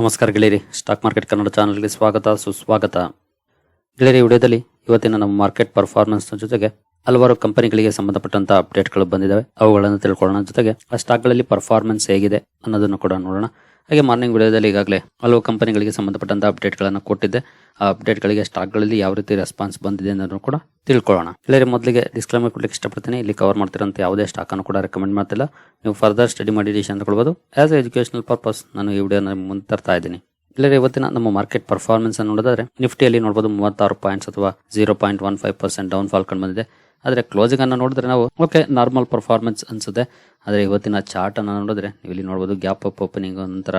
ನಮಸ್ಕಾರ ಗೆಳೆಯರಿ. Stock market Kannada ಚಾನಲ್ಗೆ ಸ್ವಾಗತ, ಸುಸ್ವಾಗತ. ಗೆಳೆಯರಿ ವಿಡಿಯೋದಲ್ಲಿ ಇವತ್ತಿನ ನಮ್ಮ ಮಾರ್ಕೆಟ್ ಪರ್ಫಾರ್ಮೆನ್ಸ್ನ ಜೊತೆಗೆ ಹಲವಾರು ಕಂಪನಿಗಳಿಗೆ ಸಂಬಂಧಪಟ್ಟಂತ ಅಪ್ಡೇಟ್ಗಳು ಬಂದಿದ್ದಾವೆ ಅವುಗಳನ್ನು ತಿಳ್ಕೊಳ್ಳೋಣ. ಜೊತೆಗೆ ಆ ಸ್ಟಾಕ್ಗಳಲ್ಲಿ ಪರ್ಫಾರ್ಮೆನ್ಸ್ ಹೇಗಿದೆ ಅನ್ನೋದನ್ನು ಕೂಡ ನೋಡೋಣ. ಹಾಗೆ ಮಾರ್ನಿಂಗ್ ವಿಡಿಯೋದಲ್ಲಿ ಈಗಾಗಲೇ ಹಲವು ಕಂಪನಿಗಳಿಗೆ ಸಂಬಂಧಪಟ್ಟಂತ ಅಪ್ಡೇಟ್ಗಳನ್ನು ಕೊಟ್ಟಿದ್ದೆ. ಆ ಅಪ್ಡೇಟ್ಗಳಿಗೆ ಸ್ಟಾಕ್ಗಳಲ್ಲಿ ಯಾವ ರೀತಿ ರೆಸ್ಪಾನ್ಸ್ ಬಂದಿದೆ ಅನ್ನೋದನ್ನು ಕೂಡ ತಿಳ್ಕೊಳ್ಳೋಣ. ಗೆಳೆಯರಿ ಮೊದಲಿಗೆ ಡಿಸ್ಕ್ಲೈಮರ್ ಕೊಡ್ಲಿಕ್ಕೆ ಇಷ್ಟಪಡ್ತೀನಿ, ಇಲ್ಲಿ ಕವರ್ ಮಾಡ್ತಿರೋಂಥ ಯಾವುದೇ ಸ್ಟಾಕ್ ಅನ್ನು ಕೂಡ ರೆಕಮೆಂಡ್ ಮಾಡ್ತಿಲ್ಲ. ನೀವು ಫರ್ದರ್ ಸ್ಟಡಿ ಮಾಡಿ decision as as educational purpose ನಾನು ಈ ವಿಡಿಯೋನ ಮುಂದೆ ತರ್ತಾ ಇದ್ದೀನಿ. ಇಲ್ಲರೆ ಇವತ್ತಿನ ನಮ್ಮ ಮಾರ್ಕೆಟ್ ಪರ್ಫಾರ್ಮೆನ್ಸ್ ನೋಡಿದ್ರೆ ನಿಫ್ಟಿಯಲ್ಲಿ ನೋಡಬಹುದು ಮೂವತ್ತಾರು ಪಾಯಿಂಟ್ಸ್ ಅಥವಾ zero point one five percent downfall ಕಂಡು ಬಂದಿದೆ. ಆದರೆ ಕ್ಲೋಸಿಂಗ್ ಅನ್ನು ನೋಡಿದ್ರೆ ನಾವು ಓಕೆ ನಾರ್ಮಲ್ ಪರ್ಫಾರ್ಮೆನ್ಸ್ ಅನ್ಸುತ್ತೆ. ಆದರೆ ಇವತ್ತಿನ ಚಾರ್ಟ್ ಅನ್ನು ನೋಡಿದ್ರೆ ನೀವು ಇಲ್ಲಿ ನೋಡಬಹುದು ಗ್ಯಾಪ್ ಅಪ್ ಓಪನಿಂಗ್ ನಂತರ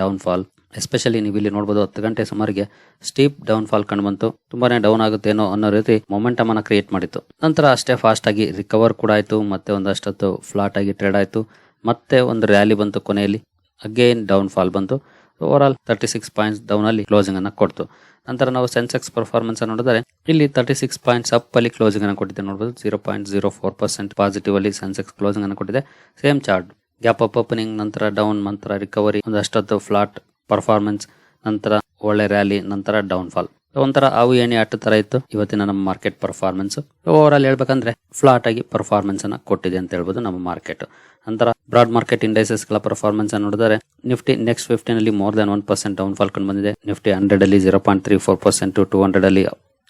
ಡೌನ್ ಫಾಲ್ ಎಸ್ಪೆಷಲಿ ನೀವು ಇಲ್ಲಿ ನೋಡಬಹುದು ಹತ್ತು ಗಂಟೆ ಸುಮಾರಿಗೆ ಸ್ಟೀಪ್ ಡೌನ್ ಫಾಲ್ ಕಂಡು ಬಂತು. ತುಂಬಾನೇ ಡೌನ್ ಆಗುತ್ತೇನೋ ಅನ್ನೋ ರೀತಿ ಮೊಮೆಂಟಮ್ ಅನ್ನ ಕ್ರಿಯೇಟ್ ಮಾಡಿತ್ತು. ನಂತರ ಅಷ್ಟೇ ಫಾಸ್ಟ್ ಆಗಿ ರಿಕವರ್ ಕೂಡ ಆಯ್ತು. ಮತ್ತೆ ಒಂದಷ್ಟೊತ್ತು ಫ್ಲಾಟ್ ಆಗಿ ಟ್ರೇಡ್ ಆಯ್ತು. ಮತ್ತೆ ಒಂದು ರ್ಯಾಲಿ ಬಂತು ಕೊನೆಯಲ್ಲಿ. ಅಗೇನ್ ಡೌನ್ ಫಾಲ್ ಬಂತು. Overall thirty six points down ಅಲ್ಲಿ ಕ್ಲೋಸಿಂಗ್ ಅನ್ನ ಕೊಡ್ತು. ನಂತರ ನಾವು ಸೆನ್ಸೆಕ್ಸ್ ಪರ್ಫಾರ್ಮೆನ್ಸ್ ನೋಡಿದರೆ, ಇಲ್ಲಿ ತರ್ಟಿ ಸಿಕ್ಸ್ ಪಾಯಿಂಟ್ಸ್ ಅಪ್ ಅಲ್ಲಿ ಕ್ಲೋಸಿಂಗ್ ಅನ್ನು ಕೊಟ್ಟಿದೆ. ನೋಡಬಹುದು zero point zero four percent positive ಅಲ್ಲಿ ಸೆನ್ಸೆಕ್ಸ್ ಕ್ಲೋಸಿಂಗ್ ಅನ್ನು ಕೊಟ್ಟಿದೆ. Same chart gap up opening ನಂತರ ಡೌನ್ ನಂತರ ರಿಕವರಿ ಒಂದಷ್ಟೊತ್ತು ಫ್ಲಾಟ್ ಪರ್ಫಾರ್ಮೆನ್ಸ್ ನಂತರ ಒಳ್ಳೆ ರ್ಯಾಲಿ ನಂತರ ಡೌನ್ ಫಾಲ್ ಒಂಥರ ಅವು ಏಣಿ ಆಟ ತರ ಇತ್ತು. ಇವತ್ತಿನ ನಮ್ಮ ಮಾರ್ಕೆಟ್ ಪರ್ಫಾರ್ಮೆನ್ಸ್ ಓವರ್ ಆಲ್ ಹೇಳ್ಬೇಕಂದ್ರೆ ಫ್ಲಾಟ್ ಆಗಿ ಪರ್ಫಾರ್ಮೆನ್ಸ್ ಅನ್ನ ಕೊಟ್ಟಿದೆ ಅಂತ ಹೇಳ್ಬೋದು ನಮ್ಮ ಮಾರ್ಕೆಟ್ ನಂತರ ಬ್ರಾಡ್ ಮಾರ್ಕೆಟ್ ಇಂಡೈಸಸ್ಗಳ ಪರ್ಫಾರ್ಮೆನ್ಸ್ ನೋಡಿದರೆ Nifty next ಫಿಫ್ಟಿನಲ್ಲಿ more than one percent downfall ಬಂದಿದೆ. ನಿಫ್ಟಿ ಹಂಡ್ರೆಡ್ ಅಲ್ಲಿ zero point three four percent two hundred ಅಲ್ಲಿ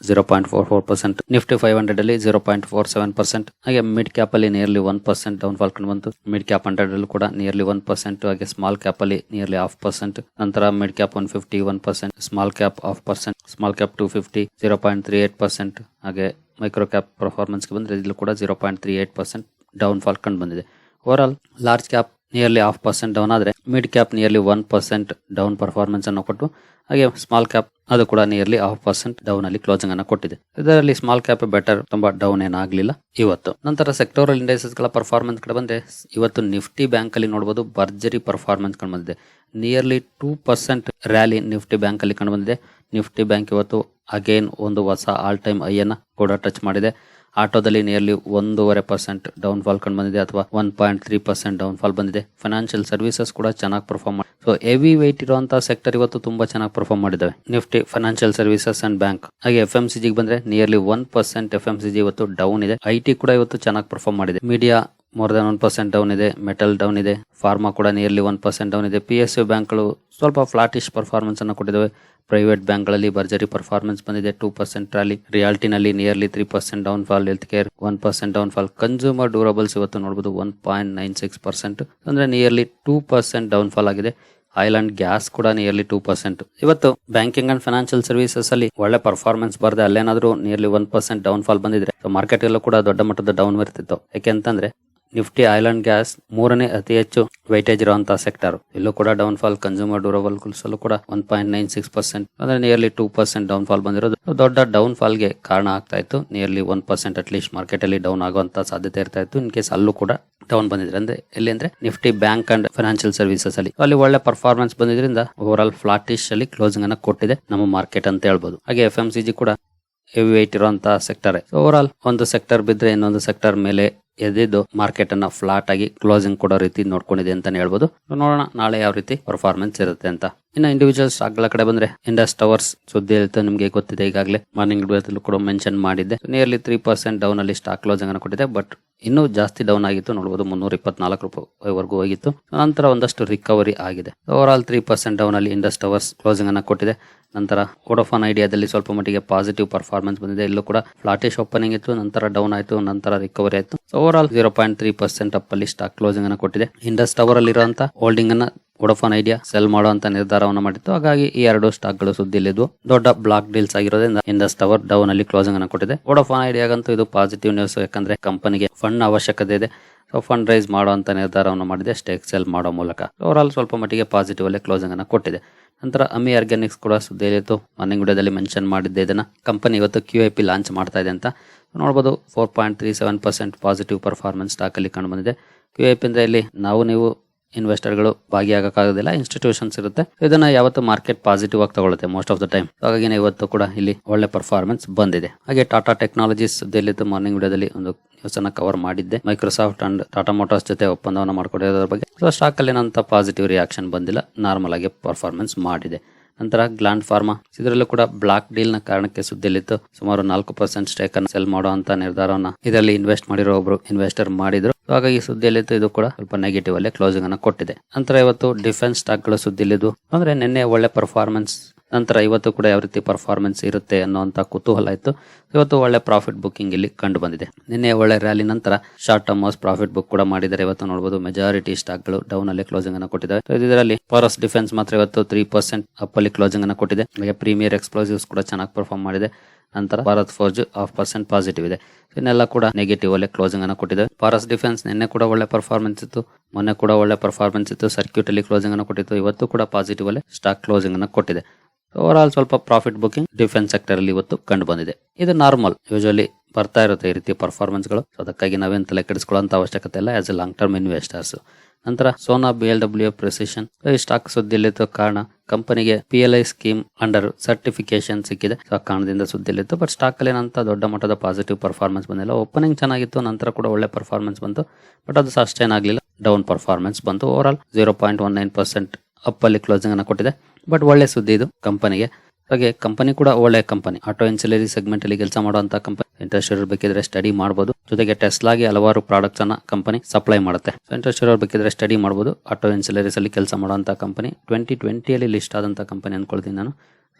zero point four four percent Nifty five hundred ಅಲ್ಲಿ zero point four seven percent ಹಾಗೆ mid cap ಅಲ್ಲಿ nearly one percent down fall ಕಂಡು ಬಂತು. Mid cap hundred ಅಲ್ಲಿ ಕೂಡ nearly one percent ಹಾಗೆ small cap ಅಲ್ಲಿ ನಿಯರ್ಲಿ ಹಾಫ್ ಪರ್ಸೆಂಟ್ ನಂತರ mid cap one fifty one percent small cap half percent small cap two fifty zero point three eight percent ಹಾಗೆ micro cap ಪರ್ಫಾರ್ಮೆನ್ಸ್ಗೆ ಬಂದ್ರೆ ಇಲ್ಲೂ ಕೂಡ zero point three eight percent downfall ಕಂಡು ಬಂದಿದೆ. Overall large cap nearly half percent down ಆದರೆ mid cap nearly one percent down performance ಅನ್ನು ಕೊಟ್ಟು, ಹಾಗೆ ಸ್ಮಾಲ್ ಕ್ಯಾಪ್ ಅದು ಕೂಡ ನಿಯರ್ಲಿ ಹಾಫ್ ಪರ್ಸೆಂಟ್ ಡೌನ್ ಅಲ್ಲಿ ಕ್ಲೋಸಿಂಗ್ ಅನ್ನು ಕೊಟ್ಟಿದೆ. ಇದರಲ್ಲಿ ಸ್ಮಾಲ್ ಕ್ಯಾಪ್ ಬೆಟರ್ ತುಂಬಾ ಡೌನ್ ಏನಾಗಲಿಲ್ಲ ಇವತ್ತು. ನಂತರ ಸೆಕ್ಟೋರಲ್ ಇಂಡೈಸಸ್ಗಳ ಪರ್ಫಾರ್ಮೆನ್ಸ್ ಕಡೆ ಬಂದ್ರೆ, ಇವತ್ತು ನಿಫ್ಟಿ ಬ್ಯಾಂಕ್ ಅಲ್ಲಿ ನೋಡಬಹುದು ಭರ್ಜರಿ ಪರ್ಫಾರ್ಮೆನ್ಸ್ ಕಂಡು ಬಂದಿದೆ. Nearly two percent rally Nifty bank ಅಲ್ಲಿ ಕಂಡು ಬಂದಿದೆ. ನಿಫ್ಟಿ ಬ್ಯಾಂಕ್ ಇವತ್ತು ಅಗೇನ್ ಒಂದು ಹೊಸ ಆಲ್ ಟೈಮ್ ಐ ಅನ್ನ ಕೂಡ ಟಚ್ ಮಾಡಿದೆ. ಆಟೋದಲ್ಲಿ ನಿಯರ್ಲಿ ಒಂದೂವರೆ ಪರ್ಸೆಂಟ್ ಡೌನ್ ಫಾಲ್ ಕಂಡು ಬಂದಿದೆ ಅಥವಾ one point three percent downfall ಬಂದಿದೆ. ಫೈನಾನ್ಷಿಯಲ್ ಸರ್ವಿಸಸ್ ಕೂಡ ಚೆನ್ನಾಗಿ ಪರ್ಫಾರ್ಮ್ ಮಾಡಿ ಸೊ ಹೆವಿ ವೆಯ್ಟ್ ಇರುವಂತಹ ಸೆಕ್ಟರ್ ಇವತ್ತು ತುಂಬಾ ಚೆನ್ನಾಗಿ perform ಮಾಡಿದ್ದಾವೆ. Nifty financial services and bank ಹಾಗೆ ಎಫ್ ಎಂ ಸಿ ಜಿಗೆ ಬಂದ್ರೆ nearly one percent F M C G ಇವತ್ತು ಡೌನ್ ಇದೆ. ಐ ಟಿ ಕೂಡ ಇವತ್ತು ಚೆನ್ನಾಗಿ ಪರ್ಫಾರ್ಮ್ ಮಾಡಿದೆ. Media more than one percent down ಇದೆ ಮೆಟಲ್ ಡೌನ್ ಇದೆ ಫಾರ್ಮಾ ಕೂಡ ನಿಯರ್ಲಿ ಒನ್ ಪರ್ಸೆಂಟ್ ಡೌನ್ ಇದೆ. ಪಿ ಎಸ್ ಯು ಬ್ಯಾಂಕ್ಗಳು ಸ್ವಲ್ಪ ಫ್ಲಾಟಿಶ್ ಪರ್ಫಾರ್ಮೆನ್ಸ್ ಅನ್ನು ಕೊಟ್ಟಿದ್ದಾವೆ ಪ್ರೈವೇಟ್ ಬ್ಯಾಂಕ್ಗಳಲ್ಲಿ ಭರ್ಜರಿ ಪರ್ಫಾರ್ಮೆನ್ಸ್ ಬಂದಿದೆ. Two percent rally ರಿಯಾಲ್ಟಿನಲ್ಲಿ nearly three percent downfall health care one percent downfall consumer durables ಇವತ್ತು ನೋಡಬಹುದು one point nine six percent ಅಂದ್ರೆ nearly two percent down fall ಆಗಿದೆ. ಅಂಡ್ ಗ್ಯಾಸ್ ಕೂಡ ನಿಯರ್ಲಿ ಟೂ ಪರ್ಸೆಂಟ್ ಇವತ್ತು banking and financial services ಅಲ್ಲಿ ಒಳ್ಳೆ performance ಬರದೆ, ಅಲ್ಲೇನಾದ್ರೂ nearly one percent down fall ಬಂದಿದ್ರೆ ಮಾರ್ಕೆಟ್ ಎಲ್ಲೂ ಕೂಡ ದೊಡ್ಡ ಮಟ್ಟದ ಡೌನ್ ಬರ್ತಿತ್ತು ಯಾಕೆಂತಂದ್ರೆ ನಿಫ್ಟಿ ಆಯಿಲ್ ಅಂಡ್ ಗ್ಯಾಸ್ ಮೂರನೇ ಅತಿ ಹೆಚ್ಚು ವೈಟೇಜ್ ಇರುವಂತಹ ಸೆಕ್ಟರ್ ಇಲ್ಲೂ ಕೂಡ ಡೌನ್ ಫಾಲ್ ಕನ್ಸ್ಯೂಮರ್ ಡ್ಯೂರಬಲ್ ಅಲ್ಲೂ ಕೂಡ one point nine six percent ಅಂದ್ರೆ nearly two percent down fall ಬಂದಿರೋದು ದೊಡ್ಡ ಡೌನ್ ಫಾಲ್ಗೆ ಕಾರಣ ಆಗ್ತಾ ಇತ್ತು. Nearly one percent at least market ಅಲ್ಲಿ ಡೌನ್ ಆಗುವಂತಹ ಸಾಧ್ಯತೆ ಇರ್ತಾ ಇತ್ತು. ಇನ್ ಕೇಸ್ ಅಲ್ಲೂ ಕೂಡ ಡೌನ್ ಬಂದಿದ್ರೆ ಅಂದ್ರೆ ಎಲ್ಲಿ ಅಂದ್ರೆ Nifty bank and financial services ಅಲ್ಲಿ. ಅಲ್ಲಿ ಒಳ್ಳೆ ಪರ್ಫಾರ್ಮೆನ್ಸ್ ಬಂದಿದ್ರಿಂದ ಓವರ್ ಆಲ್ ಫ್ಲಾಟಿಶ್ ಅಲ್ಲಿ ಕ್ಲೋಸಿಂಗ್ ಅನ್ನ ಕೊಟ್ಟಿದೆ ನಮ್ಮ ಮಾರ್ಕೆಟ್ ಅಂತ ಹೇಳ್ಬೋದು. ಹಾಗೆ ಎಫ್ ಎಂ ಸಿ ಜಿ ಕೂಡ ಹೆವಿ weight ಇರುವಂತಹ ಸೆಕ್ಟರ್ ಓವರ್ ಆಲ್ ಒಂದು ಸೆಕ್ಟರ್ ಬಿದ್ರೆ ಇನ್ನೊಂದು ಸೆಕ್ಟರ್ ಮೇಲೆ ಎದ್ದಿದ್ದು ಮಾರ್ಕೆಟ್ ಅನ್ನ ಫ್ಲಾಟ್ ಆಗಿ ಕ್ಲೋಸಿಂಗ್ ಕೊಡೋ ರೀತಿ ನೋಡ್ಕೊಂಡಿದೆ ಅಂತಾನೆ ಹೇಳ್ಬೋದು. ನೋಡೋಣ ನಾಳೆ ಯಾವ ರೀತಿ ಪರ್ಫಾರ್ಮೆನ್ಸ್ ಇರುತ್ತೆ ಅಂತ. ಇನ್ನು ಇಂಡಿವಿಜುವಲ್ ಸ್ಟಾಕ್ಗಳ ಕಡೆ ಬಂದ್ರೆ ಇಂಡಸ್ ಟವರ್ಸ್ ಸುದ್ದಿ ಇರುತ್ತೆ ನಿಮಗೆ ಗೊತ್ತಿದೆ ಈಗಾಗಲೇ. ಮಾರ್ನಿಂಗ್ ಕೂಡ ಮೆನ್ಷನ್ ಮಾಡಿದ್ದೆ. ನಿಯರ್ಲಿ ತ್ರೀ ಪರ್ಸೆಂಟ್ ಡೌನ್ ಅಲ್ಲಿ ಸ್ಟಾಕ್ ಕ್ಲೋಸಿಂಗ್ ಅನ್ನು ಕೊಟ್ಟಿದೆ ಬಟ್ ಇನ್ನೂ ಜಾಸ್ತಿ ಡೌನ್ ಆಗಿತ್ತು. ನೋಡಬಹುದು ಮುನ್ನೂರ ಇಪ್ಪತ್ನಾಲ್ಕು ರೂಪಾಯಿವರೆಗೂ ಹೋಗಿತ್ತು. ನಂತರ ಒಂದಷ್ಟು ರಿಕವರಿ ಆಗಿದೆ. Over all three percent down ಅಲ್ಲಿ ಇಂಡಸ್ ಟವರ್ಸ್ ಕ್ಲೋಸಿಂಗ್ ಅನ್ನು ಕೊಟ್ಟಿದೆ. ನಂತರ ವೋಡೋಫೋನ್ ಐಡಿಯಾದಲ್ಲಿ ಸ್ವಲ್ಪ ಮಟ್ಟಿಗೆ ಪಾಸಿಟಿವ್ ಪರ್ಫಾರ್ಮೆನ್ಸ್ ಬಂದಿದೆ. ಇಲ್ಲೂ ಕೂಡ ಫ್ಲಾಟಿಶ್ ಓಪನಿಂಗ್ ಇತ್ತು. ನಂತರ ಡೌನ್ ಆಯಿತು. ನಂತರ ರಿಕವರಿ ಆಯಿತು. Overall zero point three percent up ಅಲ್ಲಿ ಸ್ಟಾಕ್ ಕ್ಲೋಸಿಂಗ್ ಅನ್ನು ಕೊಟ್ಟಿದೆ. ಇಂಡಸ್ ಟವರ್ ಅಲ್ಲಿ ಇರುವಂತಹ ಹೋಲ್ಡಿಂಗ್ ಅನ್ನ ವೊಡಾಫೋನ್ ಐಡಿಯಾ ಸೆಲ್ ಮಾಡುವಂತ ನಿರ್ಧಾರವನ್ನು ಮಾಡಿತ್ತು. ಹಾಗಾಗಿ ಈ ಎರಡು ಸ್ಟಾಕ್ಗಳು ಸುದ್ದಿಲಿದ್ವು ದೊಡ್ಡ ಬ್ಲಾಕ್ ಡೀಲ್ಸ್ ಆಗಿರೋದ್ರಿಂದ ಇಂಡಸ್ ಟವರ್ ಡೌನ್ ಅಲ್ಲಿ ಕ್ಲೋಸಿಂಗ್ ಅನ್ನು ಕೊಟ್ಟಿದೆ. ವೋಡೋಫೋನ್ ಐಡಿಯಾಗಂತೂ ಇದು ಪಾಸಿಟಿವ್ ನ್ಯೂಸ್ ಯಾಕಂದ್ರೆ ಕಂಪನಿಗೆ ಫಂಡ್ ಅವಶ್ಯಕತೆ ಇದೆ. ಸೊ ಫಂಡ್ ರೈಸ್ ಮಾಡುವಂಥ ನಿರ್ಧಾರವನ್ನು ಮಾಡಿದೆ. ಸ್ಟೇಕ್ ಸೆಲ್ ಮಾಡೋ ಮೂಲಕ. ಓವರ್ ಆಲ್ ಸ್ವಲ್ಪ ಮಟ್ಟಿಗೆ ಪಾಸಿಟಿವ್ ಅಲ್ಲೇ ಕ್ಲೋಸಿಂಗ್ ಅನ್ನು ಕೊಟ್ಟಿದೆ. ನಂತರ ಅಮಿ ಆರ್ಗ್ಯಾನಿಕ್ಸ್ ಕೂಡ ಸುದ್ದಿಯಲ್ಲಿತ್ತು. ಮಾರ್ನಿಂಗ್ ವಿಡಿಯೋದಲ್ಲಿ ಮೆನ್ಷನ್ ಮಾಡಿದ್ದೆ ಇದನ್ನ. ಕಂಪನಿ ಇವತ್ತು ಕ್ಯೂ ಐ ಪಿ ಲಾಂಚ್ ಮಾಡ್ತಾ ಇದೆ ಅಂತ. ನೋಡ್ಬೋದು four point three seven percent positive performance ಸ್ಟಾಕಲ್ಲಿ ಕಂಡು ಬಂದಿದೆ. ಕ್ಯೂ ಐ ಪಿ ಅಂದ್ರೆ ಇಲ್ಲಿ ನಾವು, ನೀವು ಇನ್ವೆಸ್ಟರ್ಗಳು ಭಾಗಿಯಾಗಕ್ಕಾಗೋದಿಲ್ಲ ಇನ್ಸ್ಟಿಟ್ಯೂಷನ್ಸ್ ಇರುತ್ತೆ. ಇದನ್ನ ಯಾವತ್ತು ಮಾರ್ಕೆಟ್ ಪಾಸಿಟಿವ್ ಆಗಿ ತಗೊಳ್ಳುತ್ತೆ ಮೋಸ್ಟ್ ಆಫ್ ದ ಟೈಮ್ ಹಾಗಾಗಿ ಇವತ್ತು ಕೂಡ ಇಲ್ಲಿ ಒಳ್ಳೆ ಪರ್ಫಾರ್ಮೆನ್ಸ್ ಬಂದಿದೆ. ಹಾಗೆ ಟಾಟಾ ಟೆಕ್ನಾಲಜೀಸ್ ಸುದ್ದಿಯಲ್ಲಿತ್ತು ಮಾರ್ನಿಂಗ್ ವಿಡಿಯೋದಲ್ಲಿ ಒಂದು ನ್ಯೂಸ್ ಅನ್ನ ಕವರ್ ಮಾಡಿದ್ದೆ. ಮೈಕ್ರೋಸಾಫ್ಟ್ ಅಂಡ್ ಟಾಟಾ ಮೋಟಾರ್ಸ್ ಜೊತೆ ಒಪ್ಪಂದವನ್ನು ಮಾಡ್ಕೊಂಡಿರೋದ್ರ ಬಗ್ಗೆ. ಸೊ ಸ್ಟಾಕ್ ಅಲ್ಲಿ ಪಾಸಿಟಿವ್ ರಿಯಾಕ್ಷನ್ ಬಂದಿಲ್ಲ. ನಾರ್ಮಲ್ ಆಗಿ ಪರ್ಫಾರ್ಮೆನ್ಸ್ ಮಾಡಿದೆ. ನಂತರ ಗ್ಲಾಂಡ್ ಫಾರ್ಮಾ ಇದರಲ್ಲೂ ಕೂಡ ಬ್ಲಾಕ್ ಡೀಲ್ನ ಕಾರಣಕ್ಕೆ ಸುದ್ದಿಯಲ್ಲಿತ್ತು. ಸುಮಾರು ನಾಲ್ಕು ಪರ್ಸೆಂಟ್ ಸ್ಟೇಕ್ ಅನ್ನು ಸೆಲ್ ಮಾಡುವಂತ ನಿರ್ಧಾರವನ್ನ ಇದರಲ್ಲಿ ಇನ್ವೆಸ್ಟ್ ಮಾಡಿರೋ ಒಬ್ರು ಇನ್ವೆಸ್ಟರ್ ಮಾಡಿದ್ರು. So ಹಾಗಾಗಿ ಸುದ್ದಿಯಲ್ಲಿತ್ತು ಇದು ಕೂಡ ಸ್ವಲ್ಪ ನೆಗೆಟಿವ್ ಅಲ್ಲಿ ಕ್ಲೋಸಿಂಗ್ ಅನ್ನ ಕೊಟ್ಟಿದೆ. ನಂತರ ಇವತ್ತು ಡಿಫೆನ್ಸ್ ಸ್ಟಾಕ್ಗಳು ಸುದ್ದಿಲಿದ್ದು ಅಂದ್ರೆ ನಿನ್ನೆ ಒಳ್ಳೆ ಪರ್ಫಾರ್ಮೆನ್ಸ್ ನಂತರ ಇವತ್ತು ಕೂಡ ಯಾವ ರೀತಿ ಪರ್ಫಾರ್ಮೆನ್ಸ್ ಇರುತ್ತೆ ಅನ್ನುವಂತ ಕುತೂಹಲ ಇತ್ತು. ಇವತ್ತು ಒಳ್ಳೆ ಪ್ರಾಫಿಟ್ ಬುಕ್ಕಿಂಗ್ ಇಲ್ಲಿ ಕಂಡು ಬಂದಿದೆ. ನಿನ್ನೆ ಒಳ್ಳೆ ರ್ಯಾಲಿ ನಂತರ ಶಾರ್ಟ್ ಟರ್ಮ್ ಪ್ರಾಫಿಟ್ ಬುಕ್ ಕೂಡ ಮಾಡಿದ್ದಾರೆ. ಇವತ್ತು ನೋಡಬಹುದು ಮೆಜಾರಿಟಿ ಸ್ಟಾಕ್ಗಳು ಡೌನ್ ಅಲ್ಲಿ ಕ್ಲೋಸಿಂಗ್ ಅನ್ನು ಕೊಟ್ಟಿದ್ದಾರೆ. ಇದರಲ್ಲಿ ಫಾರಸ್ ಡಿಫೆನ್ಸ್ ಮಾತ್ರ ಇವತ್ತು ತ್ರೀ ಪರ್ಸೆಂಟ್ ಅಪ್ ಅಲ್ಲಿ ಕ್ಲೋಸಿಂಗ್ ಅನ್ನು ಕೊಟ್ಟಿದೆ. ಹಾಗೆ ಪ್ರೀಮಿಯರ್ ಎಕ್ಸ್ಪ್ಲೋಸಿವ್ಸ್ ಕೂಡ ಚೆನ್ನಾಗಿ ಪರ್ಫಾರ್ಮ್ ಮಾಡಿದೆ. ನಂತರ Bharat forge half percent positive ಇದೆ. ಇನ್ನೆಲ್ಲ ಕೂಡ ನೆಗೆಟಿವ್ ಅಲ್ಲೇ ಕ್ಲೋಸಿಂಗ್ ಅನ್ನು ಕೊಟ್ಟಿದೆ. ಫಾರಸ್ ಡಿಫೆನ್ಸ್ ನಿನ್ನೆ ಕೂಡ ಒಳ್ಳೆ ಪರ್ಫಾರ್ಮೆನ್ಸ್ ಇತ್ತು. ಮೊನ್ನೆ ಕೂಡ ಒಳ್ಳೆ ಪರ್ಫಾರ್ಮೆನ್ಸ್ ಇತ್ತು. ಸರ್ಕ್ಯೂಟ್ ಅಲ್ಲಿ ಕ್ಲೋಸಿಂಗ್ ಅನ್ನು ಕೊಟ್ಟಿತ್ತು. ಇವತ್ತು ಕೂಡ ಪಾಸಿಟಿವ್ ಅಲ್ಲೇ ಸ್ಟಾಕ್ ಕ್ಲೋಸಿಂಗ್ ಅನ್ನು ಕೊಟ್ಟಿದೆ. ಓವರ್ ಆಲ್ ಸ್ವಲ್ಪ ಪ್ರಾಫಿಟ್ ಬುಕಿಂಗ್ ಡಿಫೆನ್ಸ್ ಸೆಕ್ಟರ್ ಅಲ್ಲಿ ಇವತ್ತು ಕಂಡು ಬಂದಿದೆ. ಇದು ನಾರ್ಮಲ್ ಯೂಶಲಿ ಬರ್ತಾ ಇರುತ್ತೆ ಈ ರೀತಿ ಪರ್ಫಾರ್ಮೆನ್ಸ್ಗಳು. ಅದಕ್ಕಾಗಿ ನಾವೇನು ತಲೆ ಕೆಡಿಸ್ಕೊಳ್ಳೋಂಥ ಅವಶ್ಯಕತೆ ಇಲ್ಲ as a long term investors ನಂತರ Sona B L W precision ಈ ಸ್ಟಾಕ್ ಸುದ್ದಿಯಲ್ಲಿ ಕಾರಣ ಕಂಪನಿಗೆ P L I scheme under certification ಸಿಕ್ಕಿದೆ. ಸೊ ಆ ಕಾರಣದಿಂದ ಸುದ್ದಿಯಲ್ಲಿತ್ತು. ಬಟ್ ಸ್ಟಾಕ್ ಅಲ್ಲಿ ಏನಂತ ದೊಡ್ಡ ಮಟ್ಟದ ಪಾಸಿಟಿವ್ ಪರ್ಫಾರ್ಮೆನ್ಸ್ ಬಂದಿಲ್ಲ. ಓಪನಿಂಗ್ ಚೆನ್ನಾಗಿತ್ತು, ನಂತರ ಕೂಡ ಒಳ್ಳೆ ಪರ್ಫಾರ್ಮೆನ್ಸ್ ಬಂತು. ಬಟ್ ಅದು ಸಸ್ಟೈನ್ ಆಗಲಿಲ್ಲ. ಡೌನ್ ಪರ್ಫಾರ್ಮೆನ್ಸ್ ಬಂತು. Overall zero point one nine percent up ಅಲ್ಲಿ ಕ್ಲೋಸಿಂಗ್ ಅನ್ನು ಕೊಟ್ಟಿದೆ. ಬಟ್ ಒಳ್ಳೆ ಸುದ್ದಿ ಇದು ಕಂಪನಿಗೆ. ಹಾಗೆ ಕಂಪನಿ ಕೂಡ ಒಳ್ಳೆ ಕಂಪನಿ ಆಟೋ ಎನ್ಸಿಲರಿ ಸೆಗ್ಮೆಂಟ್ ಅಲ್ಲಿ ಕೆಲಸ ಮಾಡುವಂತ ಕಂಪನಿ ಇಂಟ್ರೆಸ್ಟ್ ಇರೋರು ಬೇಕಿದ್ರೆ ಸ್ಟಡಿ ಮಾಡಬಹುದು ಜೊತೆಗೆ ಟೆಸ್ಲಾಗೆ ಹಲವಾರು ಪ್ರಾಡಕ್ಟ್ಸ್ ಅನ್ನ ಕಂಪನಿ ಸಪ್ಲೈ ಮಾಡುತ್ತೆ. ಇಂಟ್ರೆಸ್ಟ್ ಇರೋರು ಬೇಕಿದ್ರೆ ಸ್ಟಡಿ ಮಾಡಬಹುದು ಆಟೋ ಇನ್ಸುಲರೀಸ್ ಅಲ್ಲಿ ಕೆಲಸ ಮಾಡುವಂತ ಕಂಪನಿ ಟ್ವೆಂಟಿ ಟ್ವೆಂಟಿಯಲ್ಲಿ ಲಿಸ್ಟ್ ಆದಂತ ಕಂಪನಿ ಅನ್ಕೊಳ್ತೀನಿ ನಾನು.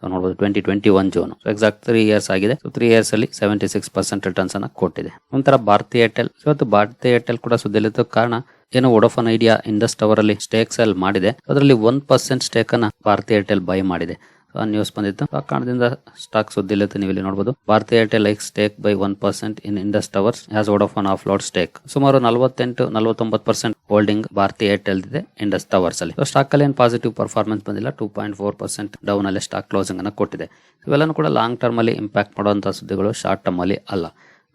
ಸೊ ನೋಡಬಹುದು twenty twenty one June exact three years ಆಗಿದೆ. ಸೊ ತ್ರೀ ಇಯರ್ಸ್ ಅಲ್ಲಿ ಸೆವೆಂಟಿ ಸಿಕ್ಸ್ ಪರ್ಸೆಂಟ್ ರಿಟರ್ನ್ಸ್ ಅನ್ನ ಕೊಟ್ಟಿದೆ. ನಂತರ ಭಾರತಿ ಏರ್ಟೆಲ್ ಇವತ್ತು ಭಾರತಿ ಏರ್ಟೆಲ್ ಕೂಡ ಸುದ್ದಿಲಿದ್ದ ಕಾರಣ ಏನೋ ವೋಡೋಫೋನ್ ಐಡಿಯಾ ಇಂಡಸ್ ಟವರ್ ಅಲ್ಲಿ ಸ್ಟೇಕ್ ಸೆಲ್ ಮಾಡಿದೆ. ಅದರಲ್ಲಿ ಒನ್ ಪರ್ಸೆಂಟ್ ಸ್ಟೇಕ್ ಅನ್ನ ಭಾರತಿ ಏರ್ಟೆಲ್ ಬೈ ಮಾಡಿದೆ. ನ್ಯೂಸ್ ಬಂದಿತ್ತು. ಆ ಕಾರಣದಿಂದ ಸ್ಟಾಕ್ ಸುದ್ದಿ ಇಲ್ಲ ನೀವು ಇಲ್ಲಿ ನೋಡಬಹುದು Bharti Airtel like stake buy one percent in Indus towers as Vodafone offload stake ಸುಮಾರು ನಲವತ್ತೆಂಟು, ನಲವತ್ತೊಂಬತ್ತು ಪರ್ಸೆಂಟ್ ಹೋಲ್ಡಿಂಗ್ ಭಾರತಿ ಏರ್ಟೆಲ್ ಇದೆ ಇಂಡಸ್ ಟವರ್ಸ್ ಅಲ್ಲಿ ಸ್ಟಾಕ್ ಅಲ್ಲಿ ಏನು ಪಾಸಿಟಿವ್ ಪರ್ಫಾರ್ಮೆನ್ಸ್ ಬಂದಿಲ್ಲ two point four percent down ಅಲ್ಲಿ ಸ್ಟಾಕ್ ಕ್ಲೋಸಿಂಗ್ ಅನ್ನು ಕೊಟ್ಟಿದೆ. ಇವೆಲ್ಲನೂ ಕೂಡ ಲಾಂಗ್ ಟರ್ಮ್ ಅಲ್ಲಿ ಇಂಪ್ಯಾಕ್ಟ್ ಮಾಡುವಂತಹ ಸುದ್ದಿಗಳು ಶಾರ್ಟ್ ಟರ್ಮ್ ಅಲ್ಲಿ ಅಲ್ಲ.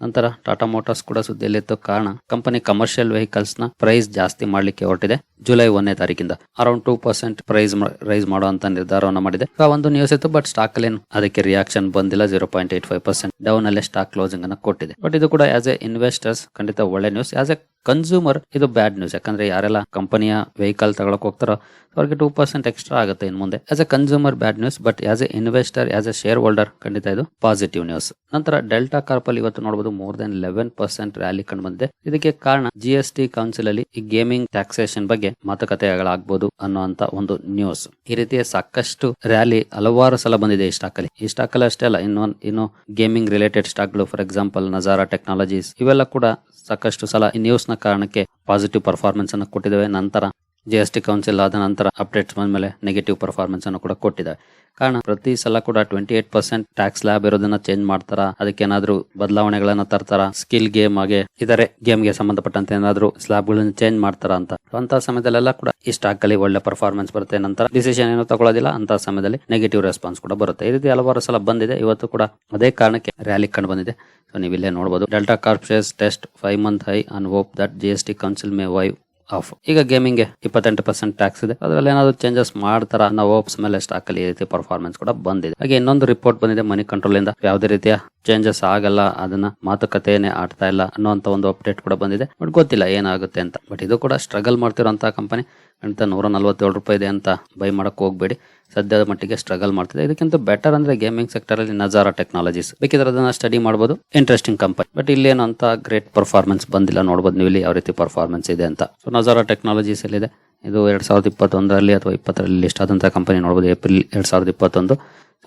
ನಂತರ ಟಾಟಾ ಮೋಟಾರ್ಸ್ ಕೂಡ ಸುದ್ದಿಯಲ್ಲಿತ್ತು. ಕಾರಣ, ಕಂಪನಿ ಕಮರ್ಷಿಯಲ್ ವೆಹಿಕಲ್ಸ್ನ ಪ್ರೈಸ್ ಜಾಸ್ತಿ ಮಾಡಲಿಕ್ಕೆ ಹೊರಟಿದೆ. ಜುಲೈ ಒಂದನೇ ತಾರೀಕಿಂದ around two percent price rise ಮಾಡುವಂತ ನಿರ್ಧಾರವನ್ನು ಮಾಡಿದೆ. ಆ ಒಂದು ನ್ಯೂಸ್ ಇತ್ತು ಬಟ್ ಸ್ಟಾಕ್ ಅಲ್ಲಿ ಅದಕ್ಕೆ ರಿಯಾಕ್ಷನ್ ಬಂದಿಲ್ಲ. Zero point eight five percent down ಅಲ್ಲೇ ಸ್ಟಾಕ್ ಕ್ಲೋಸಿಂಗ್ ಅನ್ನು ಕೊಟ್ಟಿದೆ. ಬಟ್ ಇದು ಕೂಡ ಆಸ್ ಎ ಇನ್ವೆಸ್ಟರ್ಸ್ ಖಂಡಿತ ಒಳ್ಳೆ ನ್ಯೂಸ್ ಆಸ್ ಎ ಕನ್ಸ್ಯೂಮರ್ ಇದು ಬ್ಯಾಡ್ ನ್ಯೂಸ್ ಯಾಕಂದ್ರೆ ಯಾರೆಲ್ಲ ಕಂಪನಿಯ ವೆಹಿಕಲ್ ತಗೊಳಕ್ ಹೋಗ್ತಾರೋ, ಅವ್ರಿಗೆ ಟೂ ಪರ್ಸೆಂಟ್ ಎಕ್ಸ್ಟ್ರಾ ಆಗುತ್ತೆ ಇನ್ ಮುಂದೆ. As a consumer bad news but as a investor as a shareholder ಖಂಡಿತ ಇದು ಪಾಸಿಟಿವ್ ನ್ಯೂಸ್ ನಂತರ ಡೆಲ್ಟಾ ಕಾರ್ಪ್ ಅಲ್ಲಿ ಇವತ್ತು ನೋಡಬಹುದು more than eleven percent rally ಕಂಡು ಬಂದಿದೆ. ಇದಕ್ಕೆ ಕಾರಣ ಜಿ ಎಸ್ ಟಿ ಕೌನ್ಸಿಲ್ ಅಲ್ಲಿ ಈ ಗೇಮಿಂಗ್ ಟ್ಯಾಕ್ಸೇಷನ್ ಬಗ್ಗೆ ಮಾತುಕತೆಗಳಾಗಬಹುದು ಅನ್ನುವಂತ ಒಂದು ನ್ಯೂಸ್ ಈ ರೀತಿಯ ಸಾಕಷ್ಟು ರ್ಯಾಲಿ ಹಲವಾರು ಸಲ ಬಂದಿದೆ ಈ ಸ್ಟಾಕ್ ಅಲ್ಲಿ. ಈ ಸ್ಟಾಕ್ ಅಲ್ಲಿ ಅಷ್ಟೇ ಅಲ್ಲ, ಇನ್ನು ಇನ್ನು ಗೇಮಿಂಗ್ ರಿಲೇಟೆಡ್ ಸ್ಟಾಕ್ಗಳು ಫಾರ್ ಎಕ್ಸಾಂಪಲ್ ನಜಾರಾ ಟೆಕ್ನಾಲಜೀಸ್ ಇವೆಲ್ಲ ಕೂಡ ಸಾಕಷ್ಟು ಸಲ ಈ ನ್ಯೂಸ್ನ ಕಾರಣಕ್ಕೆ ಪಾಸಿಟಿವ್ ಪರ್ಫಾರ್ಮೆನ್ಸ್ ಅನ್ನು ಕೊಟ್ಟಿದ್ದೇವೆ. ನಂತರ ಜಿ ಎಸ್ ಟಿ ಕೌನ್ಸಿಲ್ ಆದ ನಂತರ ಅಪ್ಡೇಟ್ಸ್ ಬಂದ ಮೇಲೆ ನೆಗೆಟಿವ್ ಪರ್ಫಾರ್ಮೆನ್ಸ್ ಅನ್ನು ಕೂಡ ಕೊಟ್ಟಿದೆ ಕಾರಣ ಪ್ರತಿ ಸಲ ಕೂಡ twenty eight percent tax slab ಇರೋದನ್ನ ಚೇಂಜ್ ಮಾಡ್ತಾರ? ಅದಕ್ಕೆ ಏನಾದರೂ ಬದಲಾವಣೆಗಳನ್ನ ತರ್ತಾರ? ಸ್ಕಿಲ್ ಗೇಮ್ ಆಗಿ ಇತರೆ ಗೇಮ್ಗೆ ಸಂಬಂಧಪಟ್ಟಂತೆ ಏನಾದ್ರು ಸ್ಲಾಬ್ ಗಳನ್ನ ಚೇಂಜ್ ಮಾಡ್ತಾರ ಅಂತ. ಅಂತ ಸಮಯದಲ್ಲೆಲ್ಲ ಕೂಡ ಈ ಸ್ಟಾಕ್ ಅಲ್ಲಿ ಒಳ್ಳೆ ಪರ್ಫಾರ್ಮೆನ್ಸ್ ಬರುತ್ತೆ. ನಂತರ ಡಿಸಿಷನ್ ಏನು ತಗೊಳ್ಳೋದಿಲ್ಲ ಅಂತ ಸಮಯದಲ್ಲಿ ನೆಗೆಟಿವ್ ರೆಸ್ಪಾನ್ಸ್ ಕೂಡ ಬರುತ್ತೆ. ಈ ರೀತಿ ಹಲವಾರು ಸಲ ಬಂದಿದೆ. ಇವತ್ತು ಕೂಡ ಅದೇ ಕಾರಣಕ್ಕೆ ರ್ಯಾಲಿ ಕಂಡು ಬಂದಿದೆ. ಸೊ ನೀವು ಇಲ್ಲೇ ನೋಡಬಹುದು Delta Corp test five month high on hope that G S T council may waive off. ಈಗ ಗೇಮಿಂಗ್ ಇಪ್ಪತ್ತೆಂಟು ಪರ್ಸೆಂಟ್ ಟ್ಯಾಕ್ಸ್ ಇದೆ. ಅದರಲ್ಲಿ ಏನಾದ್ರು ಚೇಂಜಸ್ ಮಾಡ್ತಾರ ನಾವು ಓಪ್ಸ್ ಮೇಲೆ ಸ್ಟಾಕ್ ಅಲ್ಲಿ ಈ ರೀತಿ ಪರ್ಫಾರ್ಮೆನ್ಸ್ ಕೂಡ ಬಂದಿದೆ. ಹಾಗೆ ಇನ್ನೊಂದು ರಿಪೋರ್ಟ್ ಬಂದಿದೆ ಮನಿ ಕಂಟ್ರೋಲ್ ಇಂದ. ಯಾವುದೇ ರೀತಿಯ ಚೇಂಜಸ್ ಆಗಲ್ಲ, ಅದನ್ನ ಮಾತುಕತೆನೇ ಆಡ್ತಾ ಇಲ್ಲ ಅನ್ನುವಂತ ಒಂದು ಅಪ್ಡೇಟ್ ಕೂಡ ಬಂದಿದೆ. ಬಟ್ ಗೊತ್ತಿಲ್ಲ ಏನಾಗುತ್ತೆ ಅಂತ. ಬಟ್ ಇದು ಕೂಡ ಸ್ಟ್ರಗಲ್ ಮಾಡ್ತಿರೋ ಕಂಪನಿ ಖಂಡಿತ ನೂರ ನಲ್ವತ್ತೇಳು ರೂಪಾಯಿ ಇದೆ ಅಂತ ಬೈ ಮಾಡೋಕ್ಕೆ ಹೋಗ್ಬೇಡಿ. ಸದ್ಯದ ಮಟ್ಟಿಗೆ ಸ್ಟ್ರಗಲ್ ಮಾಡ್ತಿದೆ. ಇದಕ್ಕಿಂತ ಬೆಟರ್ ಅಂದ್ರೆ ಗೇಮಿಂಗ್ ಸೆಕ್ಟರ್ ಅಲ್ಲಿ ನಜಾರಾ ಟೆಕ್ನಾಲಜೀಸ್ ಬೇಕಿದ್ರೆ ಅದನ್ನ ಸ್ಟಡಿ ಮಾಡಬಹುದು ಇಂಟ್ರೆಸ್ಟಿಂಗ್ ಕಂಪನಿ ಬಟ್ ಇಲ್ಲಿ ಏನು ಅಂತ ಗ್ರೇಟ್ ಪರ್ಫಾರ್ಮೆನ್ಸ್ ಬಂದಿಲ್ಲ. ನೋಡಬಹುದು ನೀವು ಇಲ್ಲಿ ಯಾವ ರೀತಿ ಪರ್ಫಾರ್ಮೆನ್ಸ್ ಇದೆ ಅಂತ. ಸೊ ನಜಾರಾ ಟೆಕ್ನಾಲಜೀಸ್ ಎಲ್ಲಿದೆ ಇದು ಎರಡು ಸಾವಿರದ ಇಪ್ಪತ್ತೊಂದರಲ್ಲಿ ಅಥವಾ ಇಪ್ಪತ್ತರಲ್ಲಿ ಲಿಸ್ಟ್ ಆದಂತಹ ಕಂಪನಿ ನೋಡಬಹುದು ಏಪ್ರಿಲ್ ಎರಡು ಸಾವಿರದ ಇಪ್ಪತ್ತೊಂದು.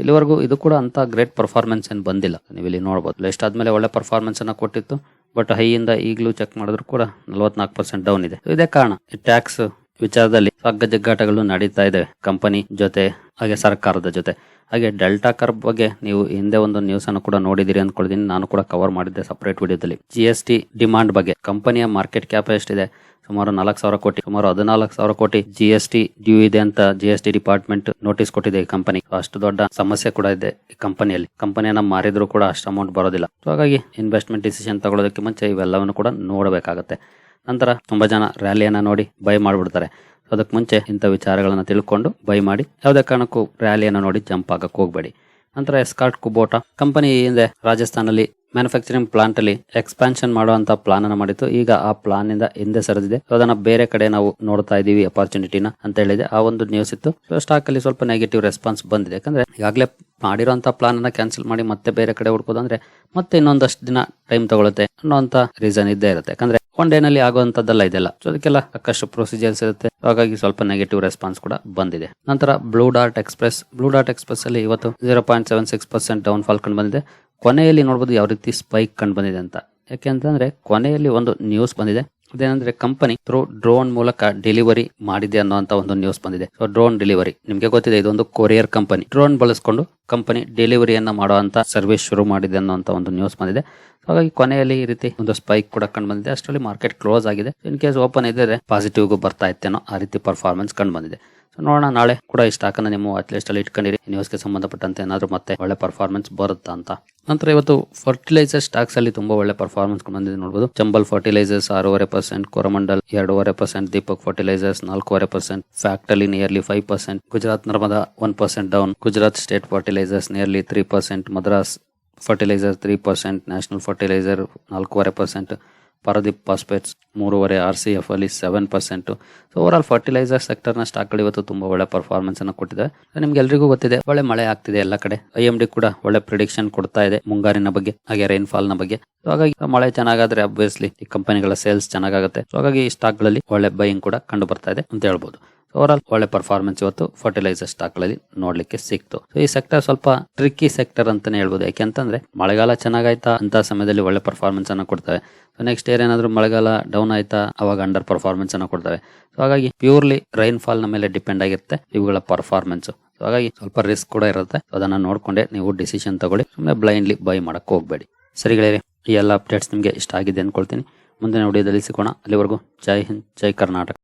ಇಲ್ಲಿವರೆಗೂ ಇದು ಕೂಡ ಅಂತ ಗ್ರೇಟ್ ಪರ್ಫಾರ್ಮೆನ್ಸ್ ಏನು ಬಂದಿಲ್ಲ. ನೀವು ಇಲ್ಲಿ ನೋಡಬಹುದು ಲಿಸ್ಟ್ ಆದ್ಮೇಲೆ ಒಳ್ಳೆ ಪರ್ಫಾರ್ಮೆನ್ಸ್ ಅನ್ನ ಕೊಟ್ಟಿತ್ತು. ಬಟ್ ಹೈಯಿಂದ ಈಗಲೂ ಚೆಕ್ ಮಾಡಿದ್ರು ಕೂಡ ನಲವತ್ನಾಲ್ಕು ಪರ್ಸೆಂಟ್ ಡೌನ್ ಇದೆ. ಇದೇ ಕಾರಣ. ಟ್ಯಾಕ್ಸ್ ವಿಚಾರದಲ್ಲಿ ಹಗ್ಗ ಜಗ್ಗಾಟಗಳು ನಡೀತಾ ಇದೆ. ಕಂಪನಿ ಜೊತೆ, ಹಾಗೆ ಸರ್ಕಾರದ ಜೊತೆ. ಹಾಗೆ ಡೆಲ್ಟಾ ಕರ್ಬ್ ಬಗ್ಗೆ ನೀವು ಹಿಂದೆ ಒಂದು ನ್ಯೂಸ್ ಅನ್ನು ಕೂಡ ನೋಡಿದಿರಿ ಅಂದ್ಕೊಳ್ತೀನಿ. ನಾನು ಕೂಡ ಕವರ್ ಮಾಡಿದ್ದೆ ಸಪರೇಟ್ ವಿಡಿಯೋದಲ್ಲಿ ಜಿ ಎಸ್ ಟಿ ಡಿಮಾಂಡ್ ಬಗ್ಗೆ. ಕಂಪನಿಯ ಮಾರ್ಕೆಟ್ ಕ್ಯಾಪ್ ಎಷ್ಟಿದೆ? ಸುಮಾರು ನಾಲ್ಕು ಸಾವಿರ ಕೋಟಿ. ಸುಮಾರು ಹದಿನಾಲ್ಕು ಸಾವಿರ ಕೋಟಿ ಜಿ ಎಸ್ ಟಿ ಡ್ಯೂ ಇದೆ ಅಂತ G S T department notice ಕೊಟ್ಟಿದೆ ಈ ಕಂಪನಿ ಅಷ್ಟು ದೊಡ್ಡ ಸಮಸ್ಯೆ ಕೂಡ ಇದೆ ಈ ಕಂಪನಿಯಲ್ಲಿ ಕಂಪನಿಯನ್ನ ಮಾರಿದ್ರು ಕೂಡ ಅಷ್ಟು ಅಮೌಂಟ್ ಬರೋದಿಲ್ಲ. ಹಾಗಾಗಿ ಇನ್ವೆಸ್ಟ್ಮೆಂಟ್ ಡಿಸಿಷನ್ ತಗೊಳ್ಳೋದಕ್ಕೆ ಮುಂಚೆ ಇವೆಲ್ಲವನ್ನು ಕೂಡ ನೋಡಬೇಕಾಗತ್ತೆ. ನಂತರ ತುಂಬಾ ಜನ ರ್ಯಾಲಿಯನ್ನ ನೋಡಿ ಬೈ ಮಾಡಿಬಿಡ್ತಾರೆ. ಅದಕ್ಕೆ ಮುಂಚೆ ಇಂಥ ವಿಚಾರಗಳನ್ನು ತಿಳ್ಕೊಂಡು ಬೈ ಮಾಡಿ, ಯಾವುದೇ ಕಾರಣಕ್ಕೂ ರ್ಯಾಲಿಯನ್ನು ನೋಡಿ ಜಂಪ್ ಆಗಕ್ಕೆ ಹೋಗಬೇಡಿ. ನಂತರ ಎಸ್ಕಾರ್ಟ್ ಕುಬೋಟಾ ಕಂಪನಿ ಹಿಂದೆ ರಾಜಸ್ಥಾನಲ್ಲಿ ಮ್ಯಾನುಫ್ಯಾಕ್ಚರಿಂಗ್ ಪ್ಲಾಂಟ್ ಅಲ್ಲಿ ಎಕ್ಸ್ಪಾನ್ಷನ್ ಮಾಡುವಂತ ಪ್ಲಾನ್ ಅನ್ನ ಮಾಡಿತ್ತು ಈಗ ಆ ಪ್ಲಾನ್ ಇಂದ ಹಿಂದೆ ಸರಿದಿದೆ. ಅದನ್ನ ಬೇರೆ ಕಡೆ ನಾವು ನೋಡ್ತಾ ಇದೀವಿ ಅಪಾರ್ಚುನಿಟಿನ ಅಂತ ಹೇಳಿದೆ. ಆ ಒಂದು ನ್ಯೂಸ್ ಇತ್ತು. ಸ್ಟಾಕ್ ಅಲ್ಲಿ ಸ್ವಲ್ಪ ನೆಗೆಟಿವ್ ರೆಸ್ಪಾನ್ಸ್ ಬಂದಿದೆ. ಯಾಕಂದ್ರೆ ಈಗಾಗಲೇ ಮಾಡಿರುವಂತ ಪ್ಲಾನ್ ಅನ್ನ ಕ್ಯಾನ್ಸಲ್ ಮಾಡಿ ಮತ್ತೆ ಬೇರೆ ಕಡೆ ಹುಡ್ಕೋದಂದ್ರೆ ಮತ್ತೆ ಇನ್ನೊಂದಷ್ಟು ದಿನ ಟೈಮ್ ತಗೊಳುತ್ತೆ ಅನ್ನೋಂತ ರೀಸನ್ ಇದ್ದೇ ಇರುತ್ತೆ. ಯಾಕಂದ್ರೆ ಒನ್ ಡೇನಲ್ಲಿ ಆಗುವಂತದ್ದಲ್ಲ ಇದೆಲ್ಲ. ಸೊ ಅದಕ್ಕೆಲ್ಲ ಸಾಕಷ್ಟು ಪ್ರೊಸೀಜರ್ಸ್ ಇರುತ್ತೆ. ಹಾಗಾಗಿ ಸ್ವಲ್ಪ ನೆಗೆಟಿವ್ ರೆಸ್ಪಾನ್ಸ್ ಕೂಡ ಬಂದಿದೆ. ನಂತರ Blue Dart Express Blue Dart Express ಅಲ್ಲಿ ಇವತ್ತು zero point seven six percent downfall ಕಂಡು ಬಂದಿದೆ. ಕೊನೆಯಲ್ಲಿ ನೋಡ್ಬೋದು ಯಾವ ರೀತಿ ಸ್ಪೈಕ್ ಕಂಡು ಬಂದಿದೆ ಅಂತ. ಯಾಕೆಂತಂದ್ರೆ ಕೊನೆಯಲ್ಲಿ ಒಂದು ನ್ಯೂಸ್ ಬಂದಿದೆ. ಅದೇನಂದ್ರೆ ಕಂಪನಿ ಥ್ರೂ ಡ್ರೋನ್ ಮೂಲಕ ಡೆಲಿವರಿ ಮಾಡಿದೆ ಅನ್ನೋಂತ ಒಂದು ನ್ಯೂಸ್ ಬಂದಿದೆ. ಸೊ ಡ್ರೋನ್ ಡೆಲಿವರಿ ನಿಮ್ಗೆ ಗೊತ್ತಿದೆ, ಇದೊಂದು ಕೊರಿಯರ್ ಕಂಪನಿ ಡ್ರೋನ್ ಬಳಸ್ಕೊಂಡು ಕಂಪನಿ ಡೆಲಿವರಿಯನ್ನ ಮಾಡುವಂತ ಸರ್ವಿಸ್ ಶುರು ಮಾಡಿದೆ ಅನ್ನೋಂತ ಒಂದು ನ್ಯೂಸ್ ಬಂದಿದೆ. ಹಾಗಾಗಿ ಕೊನೆಯಲ್ಲಿ ಈ ರೀತಿ ಒಂದು ಸ್ಪೈಕ್ ಕೂಡ ಕಂಡು ಬಂದಿದೆ. ಅಷ್ಟರಲ್ಲಿ ಮಾರ್ಕೆಟ್ ಕ್ಲೋಸ್ ಆಗಿದೆ. ಇನ್ ಕೇಸ್ ಓಪನ್ ಇದ್ದರೆ ಪಾಸಿಟಿವ್ ಬರ್ತಾ ಇತ್ತೇನೋ ಆ ರೀತಿ ಪರ್ಫಾರ್ಮೆನ್ಸ್ ಕಂಡು ಬಂದಿದೆ. ಸೊ ನೋಡೋಣ, ನಾಳೆ ಕೂಡ ಈ ಸ್ಟಾಕ್ ಅನ್ನ ನಿಮ್ಮ ವಾಚ್ ಅಲ್ಲಿ ಇಟ್ಕೊಂಡಿರಿ. ನ್ಯೂಸ್ಗೆ ಸಂಬಂಧಪಟ್ಟಂತೆ ಏನಾದರೂ ಮತ್ತೆ ಒಳ್ಳೆ ಪರ್ಫಾರ್ಮೆನ್ಸ್ ಬರುತ್ತಾ ಅಂತ. ನಂತರ ಇವತ್ತು ಫರ್ಟಿಲೈಸರ್ ಸ್ಟಾಕ್ಸ್ ಅಲ್ಲಿ ತುಂಬಾ ಒಳ್ಳೆ ಪರ್ಫಾರ್ಮೆನ್ಸ್ ಬಂದಿದೆ ನೋಡಬಹುದು ಚಂಬಲ್ ಫರ್ಟಿಲೈಸರ್ಸ್ ಆರೂವರೆ ಪರ್ಸೆಂಟ್ ಕೊರಮಂಡಲ್ ಎರಡೂವರೆ ಪರ್ಸೆಂಟ್ ದೀಪಕ್ ಫರ್ಟಿಲೈಸರ್ಸ್ ನಾಲ್ಕೂವರೆ percent ಫ್ಯಾಕ್ಟಲಿ nearly five percent Gujarat Narmada one percent down Gujarat state fertilisers nearly three percent Madras fertiliser three percent national fertiliser ನಾಲ್ಕೂವರೆ ಪರ್ಸೆಂಟ್ ಪಾರದೀಪ್ ಪಾಸ್ಪೇಟ್ಸ್ ಮೂರುವರೆ ಆರ್ ಸಿ ಎಫ್ ಅಲ್ಲಿ seven percent so overall fertiliser ಸೆಕ್ಟರ್ನ ಸ್ಟಾಕ್ಗಳು ಇವತ್ತು ತುಂಬಾ ಒಳ್ಳೆ performance ಅನ್ನು ಕೊಟ್ಟಿದೆ. ನಿಮ್ಗೆ ಎಲ್ರಿಗೂ ಗೊತ್ತಿದೆ, ಒಳ್ಳೆ ಮಳೆ ಆಗ್ತಿದೆ ಎಲ್ಲ ಕಡೆ. ಐ ಎಂ ಡಿ ಕೂಡ ಒಳ್ಳೆ ಪ್ರಿಡಿಕ್ಷನ್ ಕೊಡ್ತಾ ಇದೆ ಮುಂಗಾರಿನ ಬಗ್ಗೆ, ಹಾಗೆ ರೈನ್ ಫಾಲ್ನ ಬಗ್ಗೆ ಹಾಗಾಗಿ ಮಳೆ ಚೆನ್ನಾಗಾದ್ರೆ ಅಬ್ವಿಯಸ್ಲಿ ಈ ಕಂಪನಿಗಳ ಸೇಲ್ಸ್ ಚೆನ್ನಾಗುತ್ತೆ ಸೊ ಹಾಗಾಗಿ ಈ ಸ್ಟಾಕ್ಗಳಲ್ಲಿ ಒಳ್ಳೆ ಬೈಯಿಂಗ್ ಕೂಡ ಕಂಡು ಬರ್ತಾ ಇದೆ ಅಂತ ಹೇಳ್ಬೋದು. ಓವರ್ ಆಲ್ ಒಳ್ಳೆ ಪರ್ಫಾರ್ಮೆನ್ಸ್ ಇವತ್ತು ಫರ್ಟಿಲೈಸರ್ ಸ್ಟಾಕ್ಗಳಲ್ಲಿ ನೋಡ್ಲಿಕ್ಕೆ ಸಿಕ್ತು. ಈ ಸೆಕ್ಟರ್ ಸ್ವಲ್ಪ ಟ್ರಿಕ್ಕಿ ಸೆಕ್ಟರ್ ಅಂತಾನೆ ಹೇಳ್ಬೋದು. ಯಾಕೆಂತಂದ್ರೆ ಮಳೆಗಾಲ ಚೆನ್ನಾಗಾಯ್ತಾ ಅಂತ ಸಮಯದಲ್ಲಿ ಒಳ್ಳೆ ಪರ್ಫಾರ್ಮೆನ್ಸ್ ಅನ್ನ ಕೊಡ್ತವೆ ನೆಕ್ಸ್ಟ್ ಇಯರ್ ಏನಾದ್ರು ಮಳೆಗಾಲ ಡೌನ್ ಆಯ್ತಾ, ಅವಾಗ ಅಂಡರ್ ಪರ್ಫಾರ್ಮೆನ್ಸ್ ಅನ್ನ ಕೊಡ್ತವೆ ಸೊ ಹಾಗಾಗಿ ಪ್ಯೂರ್ಲಿ ರೈನ್ ಫಾಲ್ನ ಮೇಲೆ ಡಿಪೆಂಡ್ ಆಗಿರುತ್ತೆ ಇವುಗಳ ಪರ್ಫಾರ್ಮೆನ್ಸ್ ಸೊ ಹಾಗಾಗಿ ಸ್ವಲ್ಪ ರಿಸ್ಕ್ ಕೂಡ ಇರುತ್ತೆ. ಅದನ್ನ ನೋಡ್ಕೊಂಡೆ ನೀವು ಡಿಸಿಷನ್ ತಗೊಳ್ಳಿ. ಸುಮ್ಮನೆ ಬ್ಲೈಂಡ್ಲಿ ಬೈ ಮಾಡಕ್ ಹೋಗ್ಬೇಡಿ. ಸರಿ ಗೆಳೆಯರೆ, ಈ ಎಲ್ಲ ಅಪ್ಡೇಟ್ಸ್ ನಿಮಗೆ ಇಷ್ಟ ಆಗಿದೆ ಅನ್ಕೊಳ್ತೀನಿ. ಮುಂದಿನ ವಿಡಿಯೋದಲ್ಲಿ ಸಿಗೋಣ. ಅಲ್ಲಿವರೆಗೂ ಜೈ ಹಿಂದ್, ಜೈ ಕರ್ನಾಟಕ.